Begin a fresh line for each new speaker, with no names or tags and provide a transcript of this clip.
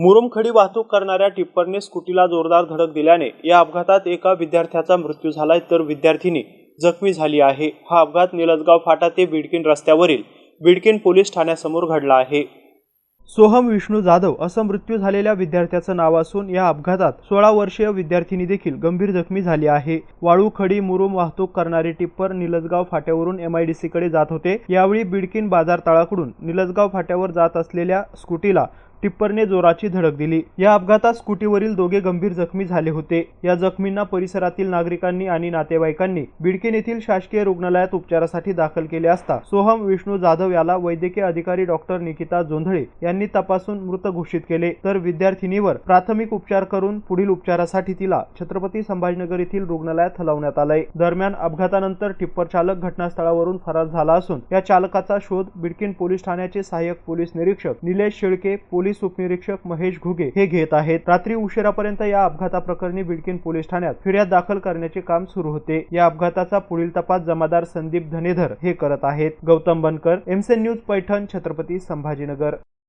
मुरुमखडी वाहतूक करणाऱ्या टिप्परने स्कूटीला जोरदार धडक दिल्याने या अपघातात एका विद्यार्थ्याचा मृत्यू झालाय तर विद्यार्थिनी जखमी झाली आहे. हा अपघात निलजगाव फाटा ते बिडकीन रस्त्यावरील बिडकीन पोलीस ठाण्यासमोर घडला आहे. सोहम विष्णू जाधव असं मृत्यू झालेल्या विद्यार्थ्याचं नाव असून या अपघातात सोळा वर्षीय विद्यार्थिनी देखील गंभीर जखमी झाली आहे. वाळू खडी मुरुम वाहतूक करणारे टिप्पर निलजगाव फाट्यावरून एमआयडीसी कडे जात होते. यावेळी बिडकीन बाजार तळाकडून निलजगाव फाट्यावर जात असलेल्या स्कूटीला टिप्परने जोराची धडक दिली. या अपघातात स्कूटीवरील दोघे गंभीर जखमी झाले होते. या जखमींना परिसरातील नागरिकांनी आणि नातेवाईकांनी बिडकीन येथील शासकीय रुग्णालयात उपचारासाठी दाखल केले असता सोहम विष्णू जाधव याला वैद्यकीय अधिकारी डॉक्टर निकिता जोंधळे यांनी तपासून मृत घोषित केले. तर विद्यार्थिनीवर प्राथमिक उपचार करून पुढील उपचारासाठी तिला छत्रपती संभाजीनगर येथील रुग्णालयात हलवण्यात आलंय. दरम्यान अपघातानंतर टिप्पर चालक घटनास्थळावरून फरार झाला असून या चालकाचा शोध बिडकीन पोलीस ठाण्याचे सहाय्यक पोलीस निरीक्षक निलेश शेळके पोलीस पोलीस उपनिरीक्षक महेश घुगे हे घेत आहेत. रात्री उशिरापर्यंत या अपघाताप्रकरणी बिडकीन पोलीस ठाण्यात फिर्याद दाखल करण्याचे काम सुरू होते. या अपघाताचा पुढील तपास जमादार संदीप धनेधर हे करत आहेत. गौतम बनकर एमसेन न्यूज पैठण छत्रपती संभाजीनगर.